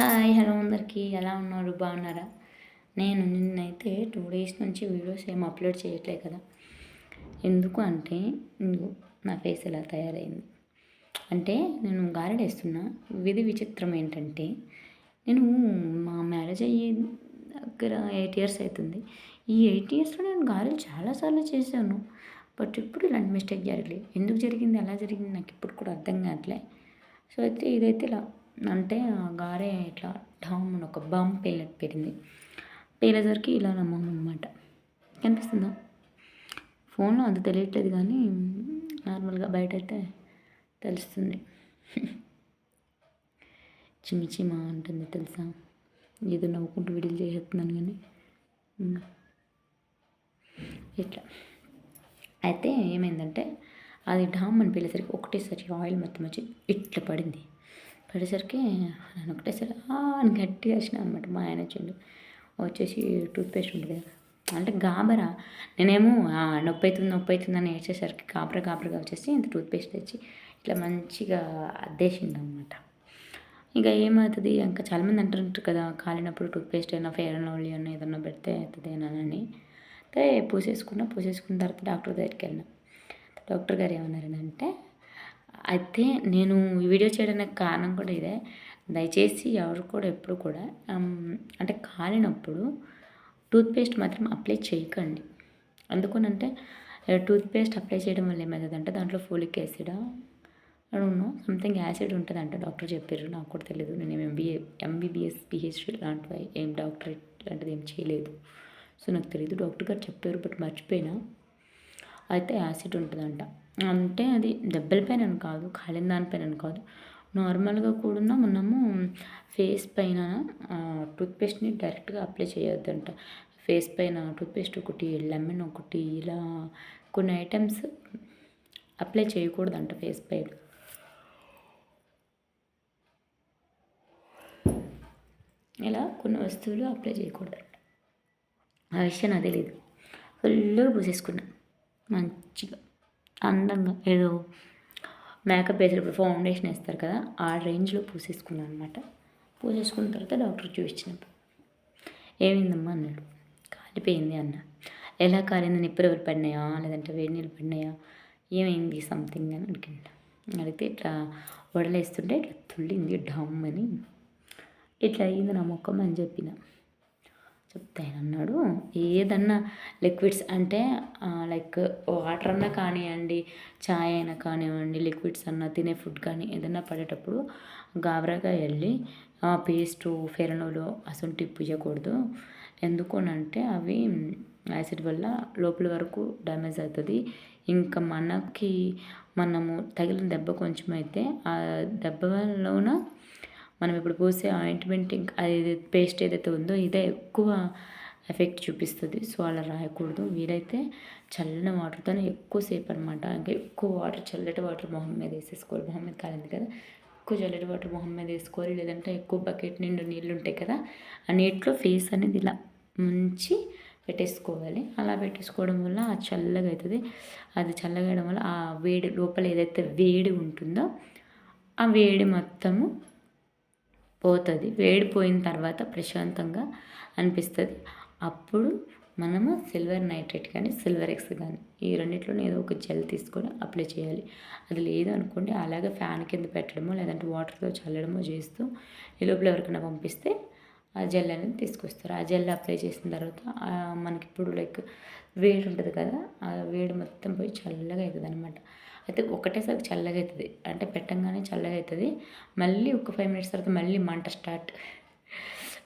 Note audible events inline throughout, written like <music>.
Hi hello అందరికీ. ఎలా ఉన్నారు? బాగున్నారా? నేను నిన్నైతే టూ డేస్ నుంచి వీడియోస్ ఏం అప్లోడ్ చేయట్లే కదా. ఎందుకు అంటే నా ఫేస్ ఎలా తయారైంది? అంటే నేను గారెలు విధి విచిత్రం ఏంటంటే నేను మా మ్యారేజ్ అయ్యి దగ్గర ఎయిట్ ఇయర్స్ అవుతుంది ఈ ఎయిట్ ఇయర్స్లో నేను గారెలు చాలాసార్లు చేశాను. బట్ ఇప్పుడు ఇలాంటి మిస్టేక్ జరగలేదు. ఎందుకు జరిగింది? ఎలా జరిగింది? నాకు ఇప్పుడు కూడా అర్థం కావట్లే. సో అయితే ఇదైతే ఇలా అంటే ఆ గారె ఇట్లా ఢామ్ అని ఒక బమ్ పేలినట్టు పెరింది పేలేసరికి ఇలా నమ్మం అనమాట కనిపిస్తుందా? ఫోన్లో అంత తెలియట్లేదు కానీ నార్మల్గా బయట అయితే తెలుస్తుంది. <laughs> చిమ్మి చిమ్మ అంటుంది తెలుసా? ఏదో నవ్వుకుంటూ వీడియోలు చేసేస్తున్నాను కానీ. ఇట్లా. అయితే ఏమైందంటే అది ఢామ్ అని పిల్లేసరికి ఒకటేసారి ఆయిల్ మొత్తం వచ్చి ఇట్లా పడింది. పడేసరికి నేను ఒకటేసారి అని గట్టిగా వచ్చిన అనమాట మా ఆయన వచ్చిండు వచ్చేసి టూత్పేస్ట్ ఉంటుంది కదా అంటే గాబరా. నేనేమో నొప్పి అవుతుంది నొప్పి అవుతుంది అని ఏడ్చేసరికి గాబరా గాబరగా వచ్చేసి ఇంత టూత్పేస్ట్ తెచ్చి ఇట్లా మంచిగా అద్దేసిండు అనమాట ఇంకా ఏమవుతుంది ఇంకా చాలామంది అంటుంటారు కదా కాలినప్పుడు టూత్పేస్ట్ అయినా ఫేర్ అండ్ లవ్లీ అయినా ఏదన్నా పెడితే అవుతుంది అని. అయితే పూసేసుకున్నా పూసేసుకున్న తర్వాత డాక్టర్ దగ్గరికి వెళ్ళినా. డాక్టర్ గారు ఏమన్నారంటే అయితే నేను ఈ వీడియో చేయడానికి కారణం కూడా ఇదే. దయచేసి ఎవరు కూడా ఎప్పుడు కూడా అంటే కాలినప్పుడు టూత్పేస్ట్ మాత్రం అప్లై చేయకండి. ఎందుకనంటే టూత్పేస్ట్ అప్లై చేయడం వల్ల ఏమవుతుందంటే దాంట్లో ఫోలిక్ యాసిడ్ అవును సంథింగ్ యాసిడ్ ఉంటుందంట డాక్టర్ చెప్పారు నాకు కూడా తెలియదు నేను ఎంబీఏ ఎంబీబీఎస్ పిహెచ్డి లాంటివి ఏం డాక్టరేట్ లాంటిది ఏం చేయలేదు. సో నాకు తెలియదు డాక్టర్ గారు చెప్పారు బట్ మర్చిపోయినా. అయితే యాసిడ్ ఉంటుందంట. అంటే అది దెబ్బల పైన అని కాదు కాలిన దానిపైన అని కాదు. నార్మల్గా కూడా మనము ఫేస్ పైన టూత్పేస్ట్ని డైరెక్ట్గా అప్లై చేయొద్దంట. ఫేస్ పైన టూత్పేస్ట్ ఒకటి లెమన్ ఒకటి ఇలా కొన్ని ఐటమ్స్ అప్లై చేయకూడదంట ఫేస్ పైన. ఇలా కొన్ని వస్తువులు అప్లై చేయకూడదంట. ఆ విషయం నాకు తెలియదు ఫుల్గా పూసేసుకున్నా మంచిగా. అందంగా ఏదో మేకప్ వేసేటప్పుడు ఫౌండేషన్ వేస్తారు కదా ఆ రేంజ్లో పూసేసుకున్నాను అనమాట పూసేసుకున్న తర్వాత డాక్టర్ చూపించినప్పుడు ఏమైందమ్మా? అన్నాడు. కాలిపోయింది అన్న. ఎలా కాలింది? నిప్పులు ఎవరు పడినాయా? లేదంటే వేడి నీళ్ళు పడినాయా? ఏమైంది సంథింగ్ అని అడిగిండు. అడిగితే ఇట్లా వడలేస్తుంటే ఇట్లా తుళ్ళింది డమ్ అని. ఇట్లా అయ్యింది నా ముఖం అని చెప్పిన. అన్నాడు ఏదన్నా లిక్విడ్స్ అంటే లైక్ వాటర్ అన్నా కానివ్వండి చాయ్ అయినా కానివ్వండి లిక్విడ్స్ అన్నా తినే ఫుడ్ కానీ ఏదన్నా పడేటప్పుడు గాబరాగా వెళ్ళి పేస్టు ఫెరనోలో అసలు పూయకూడదు ఎందుకనంటే అవి యాసిడ్ వల్ల లోపల వరకు డ్యామేజ్ అవుతుంది. ఇంకా మనకి మనము తగిలిన దెబ్బ కొంచెం అయితే ఆ దెబ్బలోన మనం ఇప్పుడు పూసే ఆయింట్మెంట్ ఇంకా అది పేస్ట్ ఏదైతే ఉందో ఇదే ఎక్కువ ఎఫెక్ట్ చూపిస్తుంది. సో అలా రాయకూడదు. వీలైతే చల్లని వాటర్తోనే ఎక్కువసేపు అనమాట ఇంకా ఎక్కువ వాటర్ చల్లటి వాటర్ మొహం మీద వేసేసుకోవాలి. మొహం మీద కాలింది కదా. ఎక్కువ చల్లటి వాటర్ మొహం మీద వేసుకోవాలి. లేదంటే ఎక్కువ బకెట్ నిండు నీళ్ళు ఉంటాయి కదా. ఆ నీటిలో ఫేస్ అనేది ఇలా ముంచి పెట్టేసుకోవాలి. అలా పెట్టేసుకోవడం వల్ల ఆ చల్లగా అవుతుంది అది చల్లగా వల్ల ఆ వేడి లోపల ఏదైతే వేడి ఉంటుందో ఆ వేడి మొత్తము పోతుంది. వేడిపోయిన తర్వాత ప్రశాంతంగా అనిపిస్తుంది. అప్పుడు మనము సిల్వర్ నైట్రేట్ కానీ సిల్వర్ ఎక్స్ కానీ ఈ రెండిట్లోనే ఏదో ఒక జెల్ తీసుకొని అప్లై చేయాలి. అది లేదు అనుకోండి అలాగే ఫ్యాన్ కింద పెట్టడమో లేదంటే వాటర్తో చల్లడమో చేస్తూ ఈ లోపల ఎవరికైనా పంపిస్తే ఆ జెల్ అనేది తీసుకొస్తారు. ఆ జెల్ అప్లై చేసిన తర్వాత మనకి ఇప్పుడు లైక్ వేడి ఉంటుంది కదా ఆ వేడి మొత్తం పోయి చల్లగా అవుతుంది అనమాట అయితే ఒకటేసారి చల్లగా అవుతుంది అంటే పెట్టంగానే చల్లగా అవుతుంది మళ్ళీ ఒక ఫైవ్ మినిట్స్ తర్వాత మళ్ళీ మంట స్టార్ట్.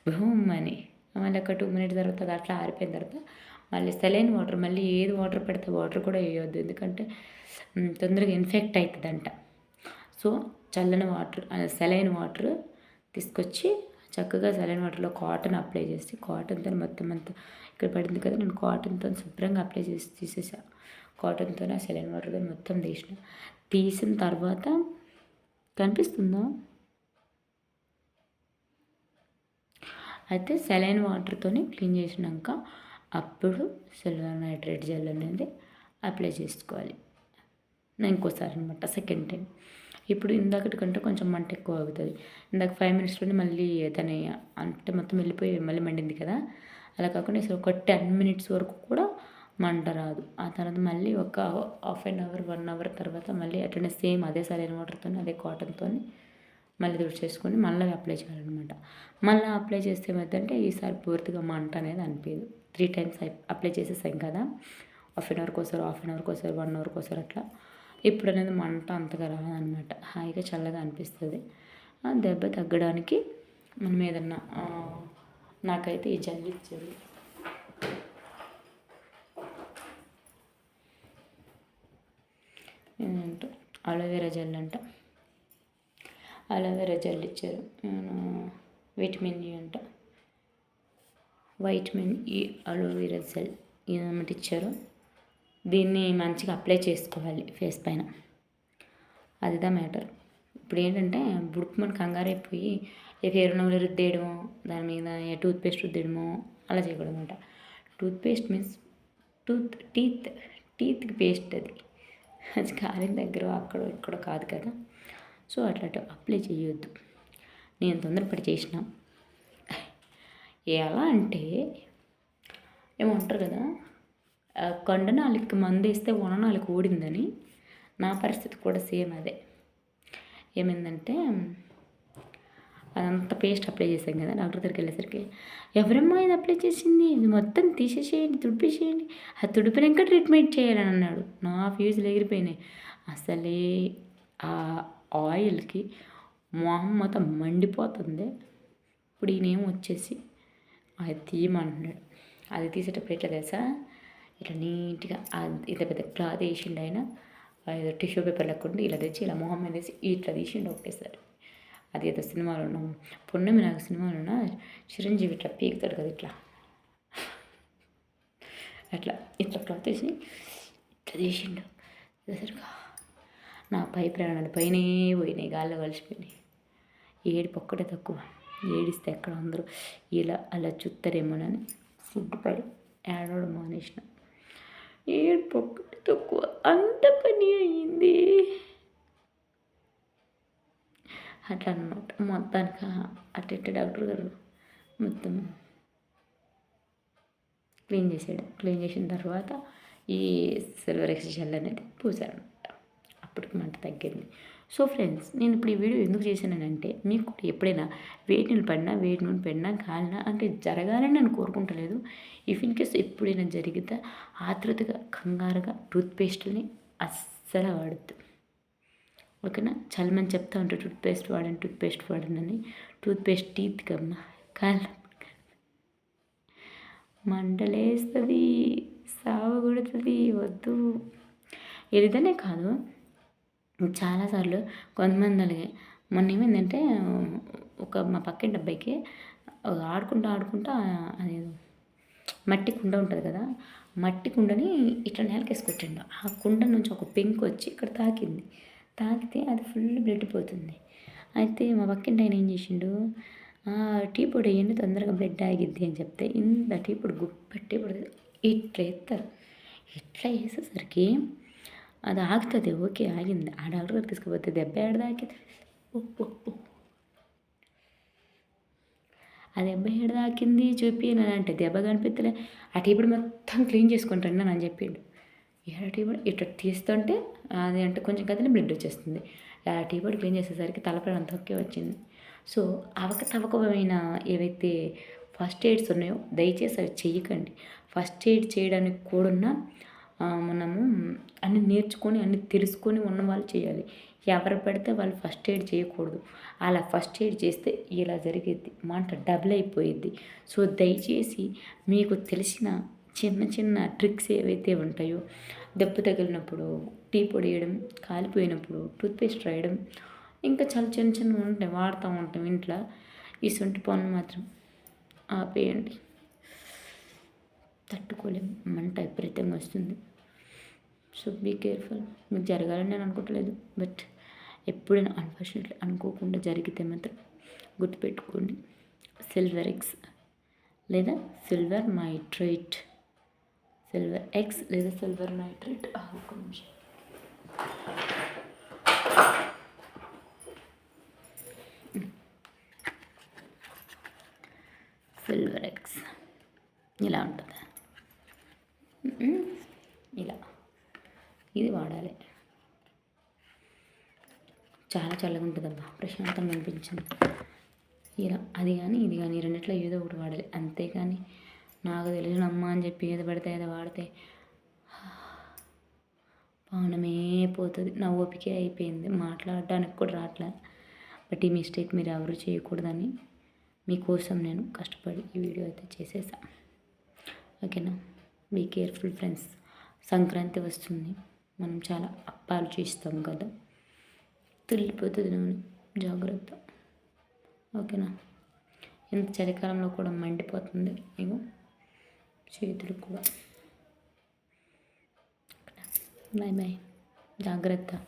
భూమ్ అని. మళ్ళీ ఒక టూ మినిట్స్ తర్వాత అది అట్లా ఆరిపోయిన తర్వాత మళ్ళీ సెలైన్ వాటర్ మళ్ళీ ఏది వాటర్ పెడితే వాటర్ కూడా వేయొద్దు. ఎందుకంటే తొందరగా ఇన్ఫెక్ట్ అవుతుందంట సో చల్లని వాటర్ సెలైన్ వాటర్ తీసుకొచ్చి చక్కగా సెలైన్ వాటర్లో కాటన్ అప్లై చేసి కాటన్తో మొత్తం అంతా ఇక్కడ పడింది కదా నేను కాటన్తో శుభ్రంగా అప్లై చేసి తీసేసా. కాటన్తో ఆ సెలైన్ వాటర్తో మొత్తం తీసిన. తీసిన తర్వాత కనిపిస్తుందా? అయితే సెలైన్ వాటర్తోనే క్లీన్ చేసినాక అప్పుడు సిల్వర్ నైట్రేట్ జెల్ అనేది అప్లై చేసుకోవాలి. ఇంకోసారి అనమాట సెకండ్ టైం ఇప్పుడు ఇందాకటి కంటే కొంచెం మంట ఎక్కువ అవుతుంది ఇందాక ఫైవ్ మినిట్స్లోనే మళ్ళీ దాని అంటే మొత్తం వెళ్ళిపోయి మళ్ళీ మండింది కదా. అలా కాకుండా అసలు ఒక టెన్ మినిట్స్ వరకు కూడా మంట రాదు. ఆ తర్వాత మళ్ళీ ఒక half an hour one hour తర్వాత మళ్ళీ అట్లనే సేమ్ అదే సరైన వాటర్తో అదే కాటన్తో మళ్ళీ తుడిచేసుకొని మళ్ళీ అప్లై చేయాలన్నమాట. మళ్ళీ అప్లై చేస్తే ఏమైందంటే ఈసారి పూర్తిగా మంట అనేది అనిపించదు. త్రీ టైమ్స్ అప్లై చేసేసాం కదా. హాఫ్ అన్ అవర్కి ఒకసారి హాఫ్ అన్ అవర్కి ఒకసారి వన్ అవర్కి ఒకసారి అట్లా ఇప్పుడు అనేది మంట అంతగా రాదనమాట. హాయిగా చల్లగా అనిపిస్తుంది. దెబ్బ తగ్గడానికి మనం ఏదన్నా నాకైతే ఈ జల్లి ఇచ్చేది. ఏంటంటే అలోవెరా జెల్ అంట. అలోవెరా జెల్ ఇచ్చారు. విటమిన్ ఈ అంట. వైటమిన్ ఈ అలోవెరా జెల్ ఏదన్నమాట ఇచ్చారు. దీన్ని మంచిగా అప్లై చేసుకోవాలి ఫేస్ పైన. అదిదా మ్యాటర్ ఇప్పుడు ఏంటంటే బుడుకు మన కంగారైపోయి ఏ ఫేర్ నవ్వులు రుద్దేయడమో దాని మీద ఏ టూత్పేస్ట్ రుద్దేయడము అలా చేయకూడదు అనమాట టూత్పేస్ట్ మీన్స్ టూత్ టీత్ టీత్కి పేస్ట్ అది. అది కాలిన దగ్గర అక్కడ ఇక్కడ కాదు కదా. సో అట్లా అప్లై చేయొద్దు. నేను తొందరపడి చేసిన. ఎలా అంటే ఏమంటారు కదా కొండ కొండనాలికి మందు వేస్తే నాలుగు ఊడిందని నా పరిస్థితి కూడా సేమ్ అదే. ఏమైందంటే అదంతా పేస్ట్ అప్లై చేశాం కదా డాక్టర్ దగ్గరికి వెళ్ళేసరికి ఎవరమ్మా ఇది అప్లై చేసింది? ఇది మొత్తం తీసేసేయండి తుడిపేసేయండి. ఆ తుడిపినాక ట్రీట్మెంట్ చేయాలని అన్నాడు. నా ఫ్యూజులు ఎగిరిపోయినాయి. అసలే ఆ ఆయిల్కి మొహం మొత్తం మండిపోతుంది. ఇప్పుడు ఈయనేం వచ్చేసి అది తీయమంటున్నాడు అది తీసేటప్పుడు ఎట్లా తెలుసా? ఇట్లా నీట్గా ఇంత పెద్ద క్లాత్ వేసిండు ఆయన ఏదో టిష్యూ పేపర్ లేకుండా ఇలా తెచ్చి ఇలా మొహం మీద వేసి ఇట్లా తీసిండు ఒకటేసారి అది ఏదో సినిమాలో ఉన్నాం పున్నమి నాకు సినిమాలో ఉన్న చిరంజీవి ఇట్లా పీకుతాడు కదా ఇట్లా. అట్లా ఇట్లా క్లాత్ వేసి ఇట్లా తీసిండు. సరిగా నా పై ప్రాణాలు పైనే పోయినాయి గాల్లో కలిసిపోయినాయి. ఏడుపు ఒక్కటే తక్కువ. ఏడిస్తే ఎక్కడ అందరూ ఇలా అలా చుత్తారేమోనని సిగ్గుపడి ఏడవడం మానేసిన. ఏడుపు ఒక్కటి తక్కువ. అంత పని అయింది. అట్లా అనమాట మొత్తానికి అట్ట డాక్టర్ గారు మొత్తం క్లీన్ చేసాడు క్లీన్ చేసిన తర్వాత ఈ సిల్వర్ ఎక్స్జెల్ అనేది పూసాడు అనమాట అప్పటికి మంట తగ్గింది. సో ఫ్రెండ్స్ నేను ఇప్పుడు ఈ వీడియో ఎందుకు చేశానంటే మీకు ఎప్పుడైనా వేడి నీళ్ళు పడినా వేడి నూనె పడినా కాలినా అంటే జరగాలని నేను కోరుకుంటలేదు. ఇఫ్ ఇన్ కేస్ ఎప్పుడైనా జరిగితే ఆతృతగా కంగారుగా టూత్పేస్ట్ని అస్సలు వాడద్దు. ఓకేనా? చాలా మంది చెప్తా ఉంటారు టూత్పేస్ట్ వాడండి టూత్పేస్ట్ వాడండి అని టూత్పేస్ట్ టీత్ కమ్మ కాళ్ళ మండలేస్తుంది సాగు వద్దు. ఏదైనా కాదు. చాలాసార్లు కొంతమంది అలాగే మొన్న ఏమైందంటే ఒక మా పక్కింటి అబ్బాయికి ఆడుకుంటూ ఆడుకుంటా అది మట్టి కుండ ఉంటుంది కదా మట్టి కుండని ఇట్లా నేలకేసుకొచ్చిండు. ఆ కుండ నుంచి ఒక పెంకు వచ్చి ఇక్కడ తాకింది. తాకితే అది ఫుల్ బ్లడ్ పోతుంది. అయితే మా పక్కింటి ఆయన ఏం చేసిండు టీ పొడి వేయండి తొందరగా బ్లడ్ ఆగిద్ది అని చెప్తే ఇంత టీ పొడి గుప్ప టీ పొడి ఇట్లా ఎత్తారు. ఇట్లా వేసేసరికి అది ఆగుతుంది ఓకే ఆగింది ఆ డాక్టర్ గారు తీసుకుపోతే దెబ్బ ఏడ తాకింది ఆ దెబ్బ ఏడ తాకింది చూపి అంటే దెబ్బ కనిపిస్తలే ఆ టీపుడు మొత్తం క్లీన్ చేసుకుంటాను అని చెప్పిండు ఏడ టీపుడు ఇట్లా తీస్తుంటే అది అంటే కొంచెం కదిలి బ్లడ్ వచ్చేస్తుంది ఆ టీపుడు క్లీన్ చేసేసరికి తలపడి అంత వచ్చింది సో అవకతవకమైన ఏవైతే ఫస్ట్ ఎయిడ్స్ ఉన్నాయో దయచేసి అవి చెయ్యకండి ఫస్ట్ ఎయిడ్ చేయడానికి కూడా మనము అన్ని నేర్చుకొని అన్ని తెలుసుకొని ఉన్న వాళ్ళు చేయాలి. ఎవరు పడితే వాళ్ళు ఫస్ట్ ఎయిడ్ చేయకూడదు. అలా ఫస్ట్ ఎయిడ్ చేస్తే ఇలా జరిగేది మంట డబుల్ అయిపోయిద్ది. సో దయచేసి మీకు తెలిసిన చిన్న చిన్న ట్రిక్స్ ఏవైతే ఉంటాయో దెబ్బ తగిలినప్పుడు టీ పొడి వేయడం కాలిపోయినప్పుడు టూత్పేస్ట్ రాయడం ఇంకా చాలా చిన్న చిన్నవి ఉంటాయి వాడుతూ ఉంటాం ఇంట్లో. ఇసుంటి పనులు మాత్రం ఆపేయండి. తట్టుకోలేము మంట విపరీతంగా వస్తుంది. సో బీ కేర్ఫుల్ మీకు జరగాలని నేను అనుకోవట్లేదు. బట్ ఎప్పుడైనా అన్ఫార్చునేట్లీ అనుకోకుండా జరిగితే మాత్రం గుర్తుపెట్టుకోండి. సిల్వర్ ఎగ్స్ లేదా సిల్వర్ నైట్రేట్ సిల్వర్ ఎగ్స్ లేదా సిల్వర్ నైట్రేట్ ఒక నిమిషం. సిల్వర్ ఎగ్స్ ఇలా ఉంటుంది. ఇది వాడాలి. చాలా చల్లగా ఉంటుంది అబ్బా ప్రశాంతంగా అనిపించింది. ఇలా అది కానీ ఇది కానీ రెండిట్లో ఏదో ఒకటి వాడాలి. అంతేకాని నాకు తెలిసిన అమ్మ అని చెప్పి ఏదో పడితే ఏదో వాడితే పానమే పోతుంది. నా ఓపిక అయిపోయింది. మాట్లాడడానికి కూడా రావట్లే బట్ ఈ మిస్టేక్ మీరు ఎవరు చేయకూడదని మీకోసం నేను కష్టపడి ఈ వీడియో అయితే చేసేసా. ఓకేనా? Be careful friends. సంక్రాంతి వస్తుంది. మనం చాలా అప్పాలు చేస్తాం కదా. తుల్లిపోతుంది నూనె. జాగ్రత్త. ఓకేనా? ఇంత చలికాలంలో కూడా మండిపోతుంది ఏమో? చేతులు కూడా. Bye bye. జాగ్రత్త.